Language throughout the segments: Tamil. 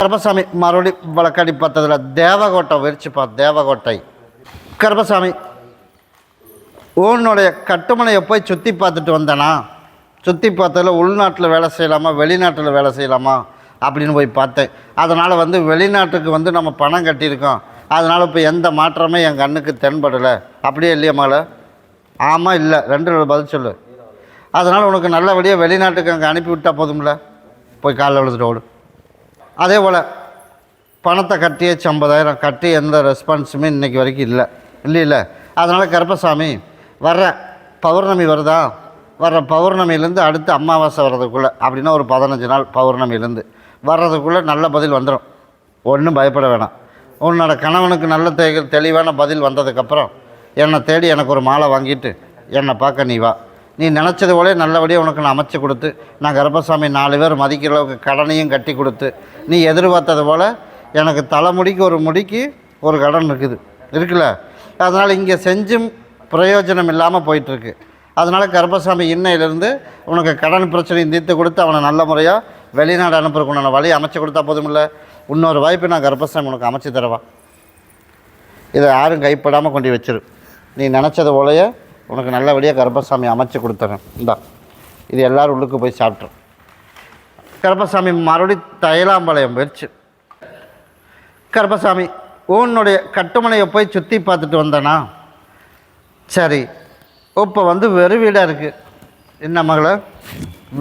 கர்பசாமி மறுபடி வழக்கடி பார்த்ததில் தேவகோட்டை விரிச்சுப்பா தேவகோட்டை. கருப்பசாமி உன்னுடைய கட்டுமனையை போய் சுற்றி பார்த்துட்டு வந்தேனா? சுற்றி பார்த்ததில் உள்நாட்டில் வேலை செய்யலாமா வெளிநாட்டில் வேலை செய்யலாமா அப்படின்னு போய் பார்த்தேன். அதனால் வந்து வெளிநாட்டுக்கு வந்து நம்ம பணம் கட்டியிருக்கோம். அதனால் இப்போ எந்த மாற்றமே என் கண்ணுக்கு தென்படலை. அப்படியே இல்லையம்மால ஆமாம் இல்லை. ரெண்டு பதில் சொல்லு. அதனால் உனக்கு நல்லபடியாக வெளிநாட்டுக்கு அங்கே அனுப்பி விட்டால் போதும்ல? போய் காலைல விழுந்துட்டு ஓடு. அதே போல் பணத்தை கட்டியாச்சு ஐம்பதாயிரம் கட்டி எந்த ரெஸ்பான்ஸுமே இன்றைக்கி வரைக்கும் இல்லை. இல்லை இல்லை அதனால் கருப்பசாமி வர்ற பௌர்ணமி வருதா? வர்ற பௌர்ணமிலேருந்து அடுத்து அமாவாசை வர்றதுக்குள்ளே அப்படின்னா ஒரு பதினஞ்சு நாள் பௌர்ணமிலேருந்து வர்றதுக்குள்ளே நல்ல பதில் வந்துடும் ஒன்றும் பயப்பட வேணாம். உன்னோட கணவனுக்கு நல்ல தெ தெளிவான பதில் வந்ததுக்கப்புறம் என்னை தேடி எனக்கு ஒரு மாலை வாங்கிட்டு என்னை பார்க்க நீ வா. நீ நினச்சது போல நல்லபடியாக உனக்கு நான் அமைச்சு கொடுத்து நான் கருப்பசாமி நாலு பேர் மதிக்கிற அளவுக்கு கடனையும் கட்டி கொடுத்து நீ எதிர்பார்த்தது போல் எனக்கு தலைமுடிக்கு ஒரு முடிக்கு ஒரு கடன் இருக்குது. இருக்குல்ல? அதனால் இங்கே செஞ்சும் பிரயோஜனம் இல்லாமல் போயிட்டுருக்கு. அதனால் கருப்பசாமி இன்னையிலேருந்து உனக்கு கடன் பிரச்சனையும் தீர்த்து கொடுத்து அவனை நல்ல முறையாக வெளிநாடு அனுப்புறக்குண்டான வழி அமைச்சு கொடுத்தா போதுமில்ல. இன்னொரு வாய்ப்பு நான் கருப்பசாமி உனக்கு அமைச்சு தரவா. இதை யாரும் கைப்படாமல் கொண்டு வச்சிரு. நீ நினச்சது போலயே உனக்கு நல்லபடியாக கருப்பசாமி அமைச்சு கொடுத்துறேன். இந்தா இது எல்லோரும் உள்ளுக்கு போய் சாப்பிட்றோம் கருப்பசாமி மறுபடி தைலாம்பாளையம் போயிடுச்சு கருப்பசாமி உன்னுடைய கட்டுமனையை போய் சுற்றி பார்த்துட்டு வந்தேனா? சரி இப்போ வந்து வெறு வீடாக இருக்குது என்ன மகள?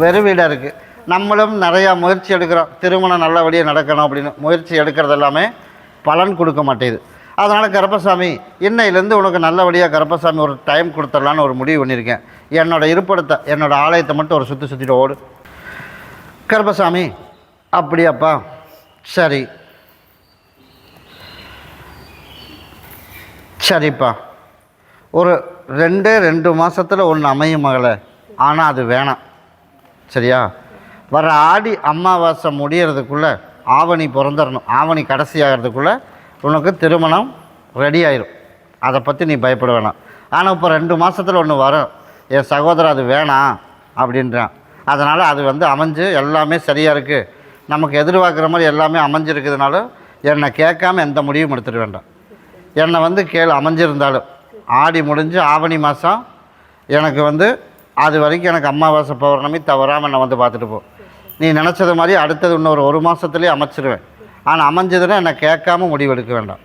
வெறு வீடாக இருக்குது நம்மளும் நிறையா முயற்சி எடுக்கிறோம். திருமணம் நல்லபடியாக நடக்கணும் அப்படின்னு முயற்சி எடுக்கிறது எல்லாமே பலன் கொடுக்க மாட்டேங்குது. அதனால் கருப்பசாமி இன்னையிலேருந்து உனக்கு நல்லபடியாக கருப்பசாமி ஒரு டைம் கொடுத்துடலான்னு ஒரு முடிவு பண்ணியிருக்கேன். என்னோடய இருப்பிடத்தை என்னோடய ஆலயத்தை மட்டும் ஒரு சுற்றி சுற்றிட்டு ஓடு. கருப்பசாமி அப்படியாப்பா. சரி. சரிப்பா. ஒரு ரெண்டே ரெண்டு மாதத்தில் ஒன்று அமையும் மகளே. ஆனால் அது வேணாம். சரியா? வர ஆடி அமாவாசை முடியறதுக்குள்ளே ஆவணி பிறந்துடணும். ஆவணி கடைசி ஆகிறதுக்குள்ளே உனக்கு திருமணம் ரெடி ஆயிரும். அதை பற்றி நீ பயப்பட வேணாம். ஆனால் இப்போ ரெண்டு மாதத்தில் ஒன்று வரும். என் சகோதரர் அது வேணாம் அப்படின்றான். அதனால் அது வந்து அமைஞ்சு எல்லாமே சரியாக இருக்குது நமக்கு எதிர்பார்க்குற மாதிரி எல்லாமே அமைஞ்சிருக்கிறதுனால என்னை கேட்காம எந்த முடிவும் எடுத்துட வேண்டாம். என்னை வந்து கேள் அமைஞ்சிருந்தாலும். ஆடி முடிஞ்சு ஆவணி மாதம் எனக்கு வந்து அது வரைக்கும் எனக்கு அமாவாசை பௌர்ணமி தவறாமல் என்னை வந்து பார்த்துட்டு போ. நீ நினச்சது மாதிரி அடுத்தது இன்னொரு ஒரு மாதத்துலேயே அமைச்சிருவேன். ஆனால் அமைஞ்சதுன்னா என்னை கேட்காம முடிவெடுக்க வேண்டாம்.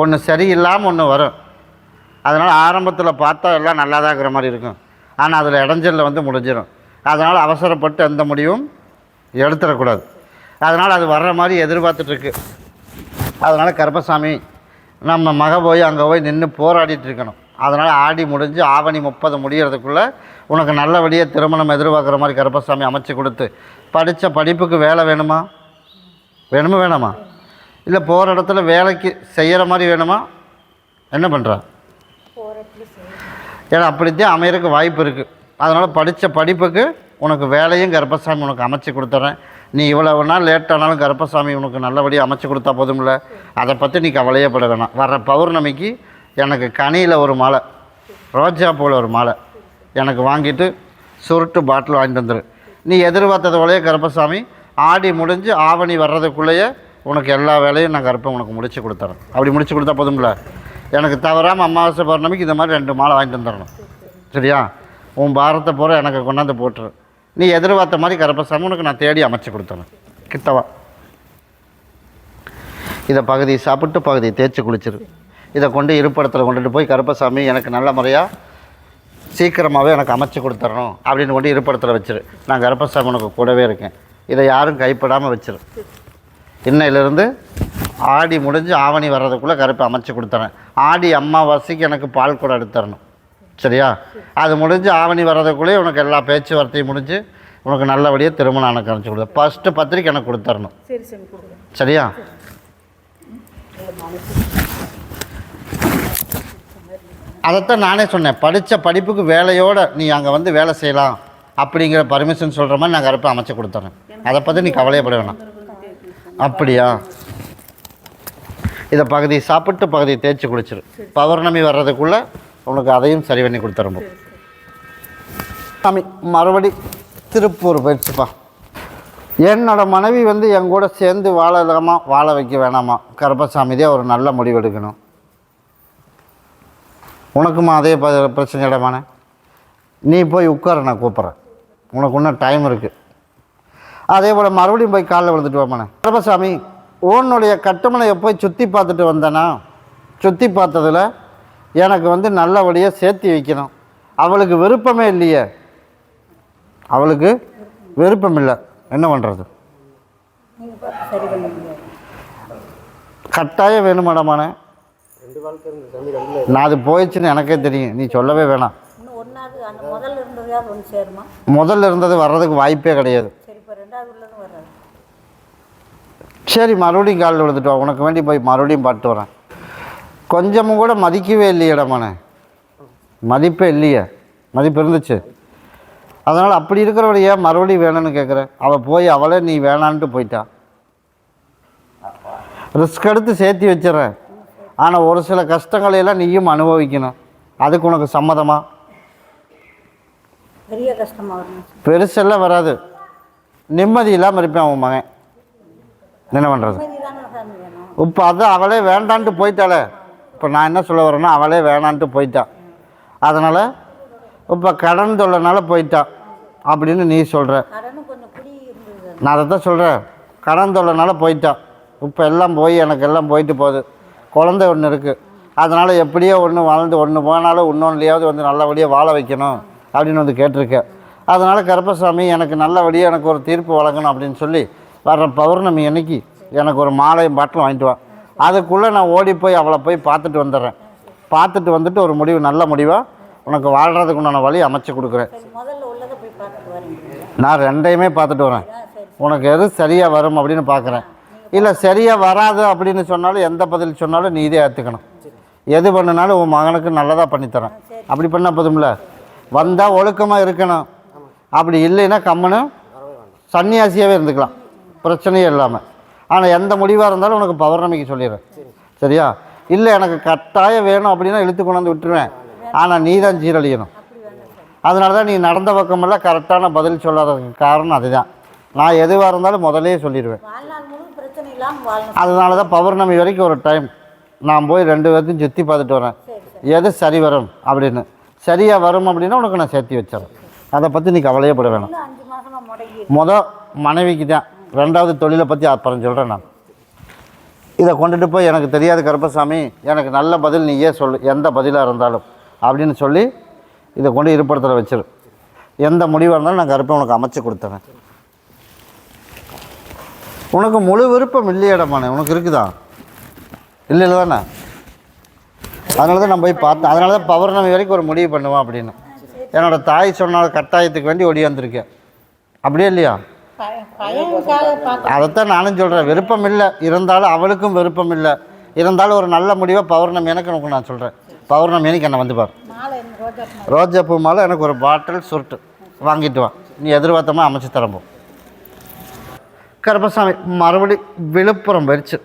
ஒன்று சரியில்லாமல் ஒன்று வரும். அதனால் ஆரம்பத்தில் பார்த்தா எல்லாம் நல்லா தான் இருக்கிற மாதிரி இருக்கும். ஆனால் அதில் இடைஞ்சலில் வந்து முடிஞ்சிடும் அதனால் அவசரப்பட்டு எந்த முடிவும் எடுத்துடக்கூடாது. அதனால் அது வர்ற மாதிரி எதிர்பார்த்துட்ருக்கு. அதனால் கருப்பசாமி நம்ம மக போய் அங்கே போய் நின்று போராடிட்டு இருக்கணும். அதனால் ஆடி முடிஞ்சு ஆவணி முப்பது முடிகிறதுக்குள்ளே உனக்கு நல்லபடியாக திருமணம் எதிர்பார்க்குற மாதிரி கருப்பசாமி அமைச்சு கொடுத்து படித்த படிப்புக்கு வேலை வேணுமா? வேணுமா வேணாமா? இல்லை போகிற இடத்துல வேலைக்கு செய்கிற மாதிரி வேணுமா? என்ன பண்ணுறா ஏன்னா அப்படித்தான் அமையறக்கு வாய்ப்பு இருக்குது அதனால் படித்த படிப்புக்கு உனக்கு வேலையும் கர்ப்பசாமி உனக்கு அமைச்சு கொடுத்துட்றேன் நீ இவ்வளவு நாள் லேட் ஆனாலும் உனக்கு நல்லபடியாக அமைச்சு கொடுத்தா போதும்ல? அதை பற்றி நீ கவலையே பட வேணாம். வர்ற பௌர்ணமிக்கு எனக்கு கனியில் ஒரு மாலை ரோஜா பூவில் ஒரு மாலை எனக்கு வாங்கிட்டு சுருட்டு பாட்டில் வாங்கிட்டு வந்துரு. நீ எதிர்பார்த்தது போலயே கர்ப்பசாமி ஆடி முடிஞ்சு ஆவணி வர்றதுக்குள்ளேயே உனக்கு எல்லா வேலையும் நான் கருப்பை உனக்கு முடிச்சு கொடுத்துறேன். அப்படி முடிச்சு கொடுத்தா போதும்ல? எனக்கு தவறாமல் அமாவாசை பௌர்ணமிக்கு இந்த மாதிரி ரெண்டு மாலை வாங்கிட்டு வந்துடணும். சரியா? உன் பாரத்தை பூரா எனக்கு கொண்டாந்து போட்டுரு. நீ எதிர்பார்த்த மாதிரி கருப்பசாமி உனக்கு நான் தேடி அமைச்சு கொடுத்தேன் கிட்டவா? இதை பகுதி சாப்பிட்டு பகுதி தேய்ச்சி குளிச்சிரு. இதை கொண்டு இருப்பிடத்தில் கொண்டுட்டு போய் கருப்பசாமி எனக்கு நல்ல முறையாக சீக்கிரமாகவே எனக்கு அமைச்சு கொடுத்துடணும் அப்படின்னு கொண்டு இருப்பிடத்தில் வச்சிரு. நான் கருப்பசாமி உனக்கு கூடவே இருக்கேன். இதை யாரும் கைப்படாமல் வச்சிரு. இன்னையிலேருந்து ஆடி முடிஞ்சு ஆவணி வர்றதுக்குள்ளே கருப்பை அமைச்சு கொடுத்துறேன். ஆடி அம்மாவாசைக்கு எனக்கு பால் கூட எடுத்துடணும் சரியா? அது முடிஞ்சு ஆவணி வர்றதுக்குள்ளேயே உனக்கு எல்லா பேச்சுவார்த்தையும் முடிஞ்சு உனக்கு நல்லபடியாக திருமணம் எனக்கு அமைச்சு கொடுத்து ஃபஸ்ட்டு பத்திரிக்கை எனக்கு கொடுத்துடணும் சரியா? அதைத்தான் நானே சொன்னேன். படித்த படிப்புக்கு வேலையோடு நீ அங்கே வந்து வேலை செய்யலாம். அப்படிங்கிற பர்மிஷன் சொல்கிற மாதிரி நான் கருப்பை அமைச்சு கொடுத்துறேன். அதை பற்றி நீ கவலையப்பட வேணாம். அப்படியா? இதை பகுதி சாப்பிட்டு பகுதி தேய்ச்சி குளிச்சிரு. பௌர்ணமி வர்றதுக்குள்ளே உனக்கு அதையும் சரி பண்ணி கொடுத்துரும்போம் சாமி மறுபடி திருப்பூர் போயிடுச்சுப்பா. என்னோட மனைவி வந்து என் கூட சேர்ந்து வாழலாமா வாழ வைக்க வேணாமா? கருப்பசாமிதே ஒரு நல்ல முடிவு எடுக்கணும். உனக்குமா அதே பிரச்சனை இடமான நீ போய் உட்கார நான் கூப்பிட்றேன். உனக்கு இன்னும் டைம் இருக்குது அதே போல் மறுபடியும் போய் காலில் விழுந்துட்டு வாமாண்ணே கருப்பசாமி உன்னுடைய கட்டுமனையை போய் சுற்றி பார்த்துட்டு வந்தேனா சுற்றி பார்த்ததில் எனக்கு வந்து நல்லபடியாக சேர்த்து வைக்கணும். அவளுக்கு விருப்பமே இல்லையே. அவளுக்கு விருப்பம் இல்லை. என்ன பண்ணுறது கட்டாயம் வேணும் மேடமானே நான் அது போயிடுச்சுன்னு எனக்கே தெரியும். நீ சொல்லவே வேணாம். முதல்ல இருந்தது வர்றதுக்கு வாய்ப்பே கிடையாது சரி இப்போ ரெண்டாவது உள்ளதும் வராது சரி மறுபடியும் காலில் விழுந்துட்டு வா. உனக்கு வேண்டி போய் மறுபடியும் பாட்டு வரேன். கொஞ்சமும் கூட மதிக்கவே இல்லையடமானே மதிப்பே இல்லையே. மதிப்பு இருந்துச்சு. அதனால் அப்படி இருக்கிறவளை ஏன் மறுபடியும் வேணும்னு கேட்குறேன் அவள் போய் அவளே நீ வேணான்ட்டு போயிட்டா. ரிஸ்க் எடுத்து சேர்த்து வச்சிடறேன். ஆனால் ஒரு சில கஷ்டங்களை எல்லாம் நீயும் அனுபவிக்கணும். அதுக்கு உனக்கு சம்மதமா? பெரிய கஷ்டமாக பெருசெல்லாம் வராது. நிம்மதி இல்லாமல் இருப்பேன் அவன் மகன். என்ன பண்ணுறது இப்போ அதான் அவளே வேண்டான்ட்டு போயிட்டாளே. இப்போ நான் என்ன சொல்ல வரேன்னா அவளே வேணான்ட்டு போயிட்டான் அதனால் இப்போ கடன் தொல்லைனால போயிட்டான் அப்படின்னு நீ சொல்கிற நான் அதை தான் சொல்கிறேன் கடன் தொல்லைனால போயிட்டான் இப்போ எல்லாம் போய் எனக்கு எல்லாம் போயிட்டு போகுது. குழந்தை ஒன்று இருக்குது அதனால் எப்படியோ ஒன்று வாழ்ந்து ஒன்று போனாலும் இன்னொன்றுலையாவது வந்து நல்லபடியாக வாழ வைக்கணும் அப்படின்னு வந்து கேட்டிருக்கேன் அதனால் கருப்பசாமி எனக்கு நல்லபடியாக எனக்கு ஒரு தீர்ப்பு வழங்கணும் அப்படின்னு சொல்லி வர்ற பௌர்ணமி அன்னைக்கு எனக்கு ஒரு மாலையும் பாட்டிலும் வாங்கிட்டு வா. அதுக்குள்ளே நான் ஓடி போய் அவளை போய் பார்த்துட்டு வந்துடுறேன். பார்த்துட்டு வந்துட்டு ஒரு முடிவு நல்ல முடிவாக உனக்கு வாழ்கிறதுக்கு உண்டான வழி அமைச்சு கொடுக்குறேன். நான் ரெண்டையுமே பார்த்துட்டு வரேன். உனக்கு எது சரியாக வரும் அப்படின்னு பார்க்குறேன். இல்லை சரியாக வராது அப்படின்னு சொன்னாலும் எந்த பதில் சொன்னாலும் நீ இதே ஏற்றுக்கணும் எது பண்ணினாலும் உன் மகனுக்கு நல்லதாக பண்ணித்தரேன். அப்படி பண்ணால் போதும்ல? வந்தால் ஒழுக்கமாக இருக்கணும். அப்படி இல்லைன்னா கம்முன்னு சன்னியாசியாகவே இருந்துக்கலாம். பிரச்சனையே இல்லாமல் ஆனால் எந்த முடிவாக இருந்தாலும் உனக்கு பௌர்ணமிக்கு சொல்லிடுறேன். சரியா? இல்லை எனக்கு கட்டாயம் வேணும் அப்படின்னா இழுத்து கொண்டாந்து விட்டுருவேன். ஆனால் நீ தான் சீரழியணும் அதனால தான் நீ நடந்த பக்கமெல்லாம் கரெக்டான பதில் சொல்லாததுக்கு காரணம் அதுதான். நான் எதுவாக இருந்தாலும் முதல்லயே சொல்லிடுவேன். அதனால தான் பௌர்ணமி வரைக்கும் ஒரு டைம் நான் போய் ரெண்டு பேர்த்தையும் சுற்றி பார்த்துட்டு வரேன். எது சரி வரும் அப்படின்னு. சரியாக வரும் அப்படின்னா உனக்கு நான் சேர்த்து வச்சிடறேன். அதை பற்றி நீ கவலையே பட வேணாம். முத மனைவிக்கு தான் ரெண்டாவது தொழிலை பற்றி அப்புறம் சொல்கிறேன் நான். இதை கொண்டுட்டு போய் எனக்கு தெரியாது கருப்பசாமி எனக்கு நல்ல பதில் நீயே சொல்லு எந்த பதிலாக இருந்தாலும் அப்படின்னு சொல்லி இதை கொண்டு இருப்பிடத்தில் வச்சிரு. எந்த முடிவாக இருந்தாலும் நான் கருப்பை உனக்கு அமைச்சு கொடுத்துறேன். உனக்கு முழு விருப்பம் இல்லையடமானே உனக்கு இருக்குதா? இல்லை இல்லை தானே? அதனால தான் நான் போய் பார்த்தேன் அதனால தான் பௌர்ணமி வரைக்கும் ஒரு முடிவு பண்ணுவேன் அப்படின்னு. என்னோட தாய் சொன்ன கட்டாயத்துக்கு வேண்டி ஓடியாந்துருக்கேன் அப்படியே இல்லையா? அதைத்தான் நானும் சொல்கிறேன் விருப்பம் இல்லை இருந்தாலும் அவளுக்கும் விருப்பம் இல்லை இருந்தாலும் ஒரு நல்ல முடிவை பௌர்ணமி எனக்கு உனக்கு நான் சொல்கிறேன் பௌர்ணமி எனக்கு என்னை வந்து பார். மாலை என்ன ரோஜா பூ மாலை. எனக்கு ஒரு பாட்டில் சுருட்டு. வாங்கிட்டு வா. நீ எதிர்பார்த்தமாக அமைச்சு தரம்போ கருப்பசாமி மறுபடி விழுப்புரம் போயிடுச்சு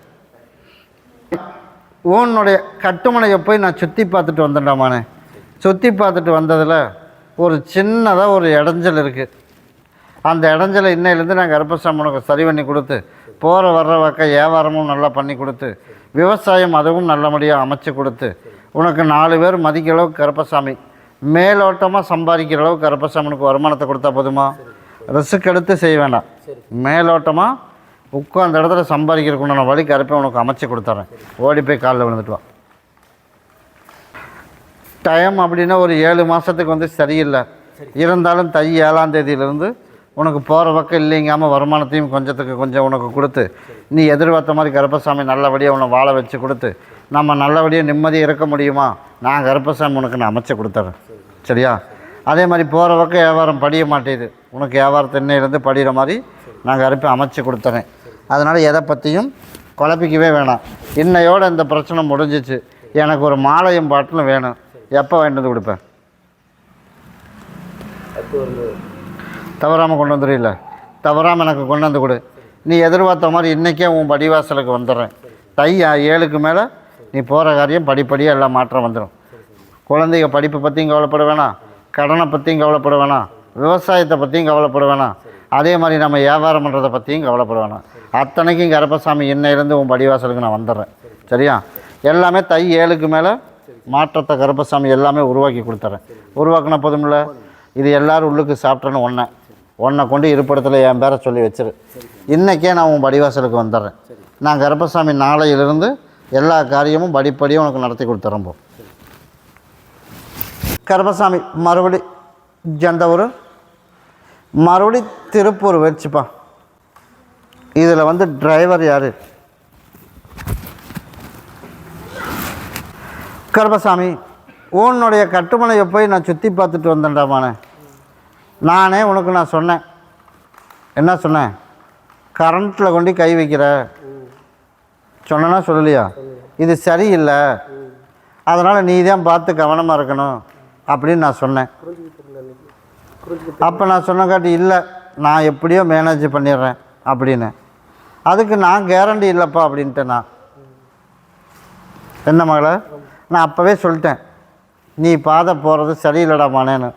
உன்னுடைய கட்டுமனையை போய் நான் சுற்றி பார்த்துட்டு வந்தேன்டாமானே சுற்றி பார்த்துட்டு வந்ததில் ஒரு சின்னதாக ஒரு இடைஞ்சல் இருக்குது அந்த இடைஞ்சலை இன்னையிலேருந்து நான் கருப்பசாமி உனக்கு சரி பண்ணி கொடுத்து போகிற வர்ற பக்கம் வியாபாரமும் நல்லா பண்ணி கொடுத்து விவசாயம் அதுவும் நல்லபடியாக அமைச்சு கொடுத்து உனக்கு நாலு பேர் மதிக்கிற அளவுக்கு கருப்பசாமி மேலோட்டமாக சம்பாதிக்கிற அளவுக்கு கருப்பசாமனுக்கு வருமானத்தை கொடுத்தா போதுமா? ரிஸ்க் எடுத்து செய்ய வேண்டாம். மேலோட்டமாக உட்காந்த இடத்துல சம்பாதிக்கிறதுக்கு உண்டான வழி கருப்பை உனக்கு அமைச்சு கொடுத்துட்றேன் ஓடி போய் காலில் விழுந்துட்டு வா. டைம் அப்படின்னா ஒரு ஏழு மாதத்துக்கு வந்து சரியில்லை. இருந்தாலும் தை ஏழாம் தேதியிலேருந்து உனக்கு போகிற பக்கம் இல்லைங்காமல் வருமானத்தையும் கொஞ்சத்துக்கு கொஞ்சம் உனக்கு கொடுத்து நீ எதிர்பார்த்த மாதிரி கருப்பசாமி நல்லபடியாக உன்னை வாழ வச்சு கொடுத்து நம்ம நல்லபடியாக நிம்மதியாக இருக்க முடியுமா? நான் கருப்பசாமி உனக்கு நான் அமைச்சு கொடுத்துட்றேன் சரியா? அதே மாதிரி போகிற பக்கம் வியாபாரம் படிய மாட்டேது. உனக்கு வியாபாரத்தை இன்னையிலேருந்து படிகிற மாதிரி நான் கருப்பை அமைச்சு கொடுத்துறேன். அதனால் எதை பற்றியும் குழப்பிக்கவே வேணாம். இன்னையோட இந்த பிரச்சனை முடிஞ்சிச்சு. எனக்கு ஒரு மாலையும் பாட்டிலும் வேணும். எப்போ வாங்கிட்டு வந்து கொடுப்பேன்? தவறாமல் கொண்டு வந்துடுறில்ல? தவறாமல் எனக்கு கொண்டு வந்து கொடு. நீ எதிர்பார்த்த மாதிரி இன்றைக்கே உன் படிவாசலுக்கு வந்துடுறேன். தை ஏழுக்கு மேலே நீ போகிற காரியம் படிப்படியாக எல்லாம் மாற்றம் வந்துடும் குழந்தைங்க படிப்பை பற்றியும் கவலைப்பட வேணாம். கடனை பற்றியும் கவலைப்பட வேணாம். விவசாயத்தை பற்றியும் கவலைப்பட வேணாம். அதே மாதிரி நம்ம வியாபாரம் பண்ணுறதை பற்றியும் கவலைப்பட வேணாம். அத்தனைக்கும் கருப்பசாமி இன்னையிலேருந்து உன் படிவாசலுக்கு நான் வந்துடுறேன். சரியா? எல்லாமே தை ஏழுக்கு மேலே மாற்றத்தை கருப்பசாமி எல்லாமே உருவாக்கி கொடுத்துறேன். உருவாக்கின இல்லை இது எல்லோரும் உள்ளுக்கு சாப்பிட்றேன்னு ஒன்றை ஒன்றை கொண்டு இருப்பிடத்தில் என் பேரை சொல்லி வச்சிரு. இன்றைக்கே நான் உன் படிவாசலுக்கு வந்துடுறேன். நான் கருப்பசாமி நாளையிலிருந்து எல்லா காரியமும் படிப்படியும் உனக்கு நடத்தி கொடுத்துறம்போ கருப்பசாமி மறுபடி ஜந்தவூர் மறுபடி திருப்பூர் வச்சுப்பா. இதில் வந்து டிரைவர் யார்? கருப்பசாமி உன்னுடைய கட்டுமனையை போய் நான் சுற்றி பார்த்துட்டு வந்தேன்டாமானே நானே உனக்கு நான் சொன்னேன். என்ன சொன்னேன்? கரண்ட்டில் கொண்டு கை வைக்கிற. சொன்னனா சொல்லலையா? இது சரியில்லை. அதனால் நீ தான் பார்த்து கவனமாக இருக்கணும் அப்படின்னு நான் சொன்னேன். அப்போ நான் சொன்னங்காட்டி இல்லை நான் எப்படியோ மேனேஜ் பண்ணிடுறேன் அப்படின்னு. அதுக்கு நான் கேரண்டி இல்லைப்பா அப்படின்ட்டு நான். என்ன மகளே? நான் அப்போவே சொல்லிட்டேன். நீ பாதை போகிறது சரியில்லடாமானேன்னு.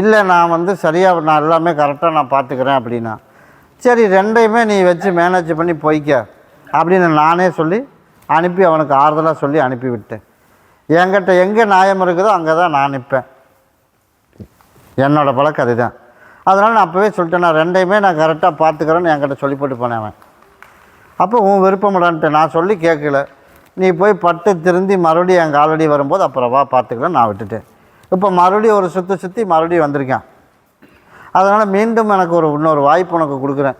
இல்லை நான் வந்து சரியாக நான் எல்லாமே கரெக்டாக நான் பார்த்துக்கிறேன் அப்படின்னா. சரி ரெண்டையுமே நீ வச்சு மேனேஜ் பண்ணி போய்க்க அப்படின்னு நானே சொல்லி அனுப்பி அவனுக்கு ஆறுதலாக சொல்லி அனுப்பிவிட்டேன். என்கிட்ட எங்கே நியாயம் இருக்குதோ அங்கே தான் நான் நிற்பேன் என்னோடய பழக்கம் அதுதான். அதனால் நான் அப்போவே சொல்லிட்டேன் நான் ரெண்டையுமே நான் கரெக்டாக பார்த்துக்கிறேன்னு என்கிட்ட சொல்லி போட்டு போனேன் அவன். அப்போ உன் விருப்பமிடான்ட்டு நான் சொல்லி கேட்கல. நீ போய் பட்டு திருந்தி மறுபடியும் எங்கள் ஆல்ரெடி வரும்போது அப்புறம் வா பார்த்துக்கலாம் நான் விட்டுட்டேன். இப்போ மறுபடியும் ஒரு சுற்றி சுற்றி மறுபடியும் வந்திருக்கேன். அதனால் மீண்டும் எனக்கு ஒரு இன்னொரு வாய்ப்பு உனக்கு கொடுக்குறேன்.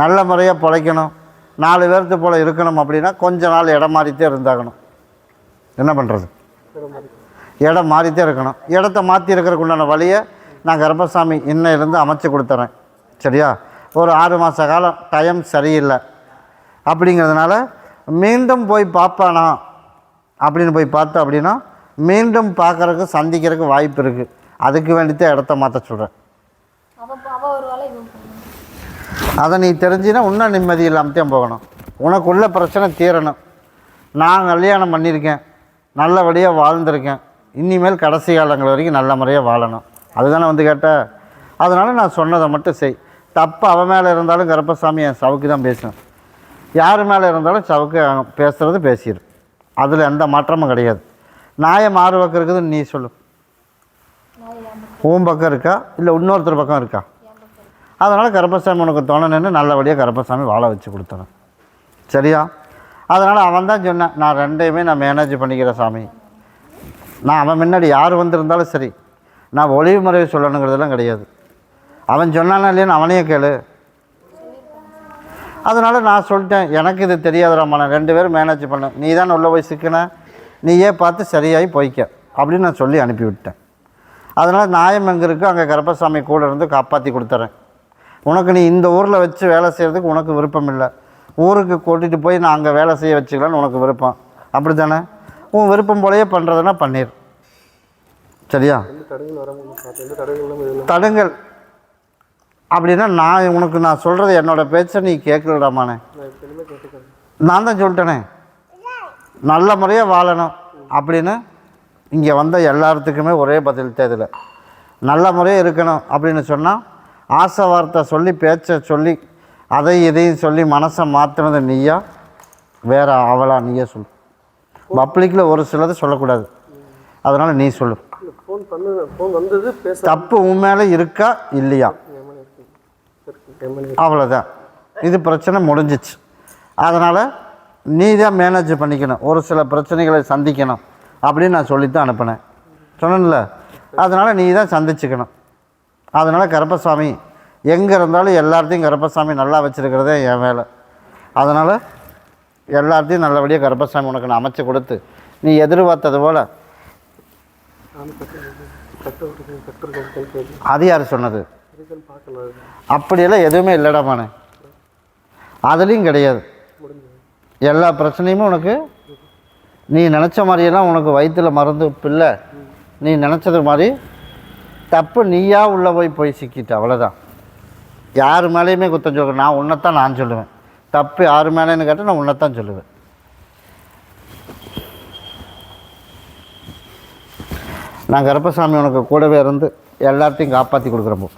நல்ல முறையாக பிழைக்கணும். நாலு பேர்த்து போல் இருக்கணும் அப்படின்னா கொஞ்ச நாள் இடம் மாறித்தே இருந்தாகணும். என்ன பண்ணுறது இடம் மாறித்தே இருக்கணும். இடத்த மாற்றி இருக்கிறதுக்கு உண்டான வழியை நான் கர்ப்பசாமி இன்னையிலேருந்து அமைச்சு கொடுத்துறேன். சரியா? ஒரு ஆறு மாத காலம் டைம் சரியில்லை. அப்படிங்கிறதுனால மீண்டும் போய் பார்ப்பானா? அப்படின்னு போய் பார்த்தோம் அப்படின்னா மீண்டும் பார்க்கறதுக்கு சந்திக்கிறதுக்கு வாய்ப்பு இருக்குது அதுக்கு வேண்டித்தான் இடத்த மாற்ற சொல்கிறேன். அதை நீ தெரிஞ்சினா இன்னும் நிம்மதி இல்லாமல் தான் போகணும். உனக்குள்ள பிரச்சனை தீரணும். நான் கல்யாணம் பண்ணியிருக்கேன். நல்லபடியாக வாழ்ந்திருக்கேன். இனிமேல் கடைசி காலங்கள் வரைக்கும் நல்ல முறையாக வாழணும். அதுதானே வந்து கேட்ட? அதனால் நான் சொன்னதை மட்டும் செய். தப்பு அவன் மேலே இருந்தாலும் கருப்பசாமி என் சவுக்கு தான் பேசணும் யார் மேலே இருந்தாலும் சவுக்கு பேசுகிறது பேசிடு அதில் எந்த மாற்றமும் கிடையாது. நாயம் ஆறு பக்கம் இருக்குதுன்னு நீ சொல்லு. பக்கம், உன் பக்கம் இருக்கா? இல்லை இன்னொருத்தர் பக்கம் இருக்கா? அதனால் கருப்பசாமி உனக்கு தோணணுன்னு நல்லபடியாக கருப்பசாமி வாழ வச்சு கொடுத்தணும் சரியா? அதனால் அவன் தான் சொன்னான் நான் ரெண்டையுமே நான் மேனேஜ் பண்ணிக்கிறேன் சாமி. நான் அவன் முன்னாடி யார் வந்திருந்தாலும் சரி நான் ஒளிவு முறையை சொல்லணுங்கிறதெல்லாம் கிடையாது. அவன் சொன்னானா இல்லையான்னு அவனையே கேளு. அதனால் நான் சொல்லிட்டேன் எனக்கு இது தெரியாதுடாம்மா நான் ரெண்டு பேரும் மேனேஜ் பண்ணேன் நீ தான் உள்ளே போய் சிக்கின? நீயே பார்த்து சரியாகி போய்க்க அப்படின்னு நான் சொல்லி அனுப்பிவிட்டேன். அதனால் நியாயம் எங்கே இருக்கோ அங்கே கருப்பசாமி கூட இருந்து காப்பாற்றி கொடுத்துறேன். உனக்கு நீ இந்த ஊரில் வச்சு வேலை செய்கிறதுக்கு உனக்கு விருப்பம் இல்லை. ஊருக்கு கூட்டிகிட்டு போய் நான் அங்கே வேலை செய்ய வச்சுக்கலான்னு உனக்கு விருப்பம். அப்படி தானே உன் விருப்பம் போலயே பண்ணுறதுன்னா பண்ணிடு சரியா? தடங்கள். அப்படின்னா நான் உனக்கு நான் சொல்கிறது என்னோட பேச்சை நீ கேட்டுக்கிறேன். நான் தான் சொல்லிட்டேனே? நல்ல முறையாக வாழணும் அப்படின்னு இங்கே வந்த எல்லாத்துக்குமே ஒரே பதில் தேதில் நல்ல முறையாக இருக்கணும் அப்படின்னு சொன்னால் ஆசை வார்த்தை சொல்லி பேச்சை சொல்லி அதை இதையும் சொல்லி மனசை மாற்றினது நீயா? வேற அவளா நீயே சொல் பப்ளிக்கில் ஒரு சிலது சொல்லக்கூடாது. அதனால் நீ சொல்லு. வந்தது தப்பு உன் மேலே இருக்கா இல்லையா? அவ்வளோதான் இது பிரச்சனை முடிஞ்சிச்சு. அதனால் நீ தான் மேனேஜ் பண்ணிக்கணும். ஒரு சில பிரச்சனைகளை சந்திக்கணும் அப்படின்னு நான் சொல்லித்தான் அனுப்பினேன். சொன்னேன்ல? அதனால் நீ தான் சந்திச்சுக்கணும். அதனால் கருப்பசாமி எங்கே இருந்தாலும் எல்லார்த்தையும் கருப்பசாமி நல்லா வச்சுருக்கிறதே என் வேலை. அதனால் எல்லார்த்தையும் நல்லபடியாக கருப்பசாமி உனக்கு நான் அமைச்சு கொடுத்து நீ எதிர்பார்த்தது போல் அது யார் சொன்னது? அப்படியெல்லாம் எதுவுமே இல்லைடாமானே அதுலேயும் கிடையாது. எல்லா பிரச்சனையுமே உனக்கு நீ நினச்ச மாதிரியெல்லாம் உனக்கு வயிற்றில் மறந்து பிள்ளை. நீ நினச்சது மாதிரி தப்பு நீயா உள்ளே போய் போய் சிக்கிட்ட அவ்வளோதான் யார் மேலேயுமே குத்தம் சொல்ல நான் உன்னைத்தான் நான் சொல்லுவேன். தப்பு யார் மேலேன்னு கேட்டால் நான் உன்னைத்தான் சொல்லுவேன். நான் கருப்பசாமி உனக்கு கூடவே இருந்து எல்லாத்தையும் காப்பாற்றி கொடுக்குறப்போ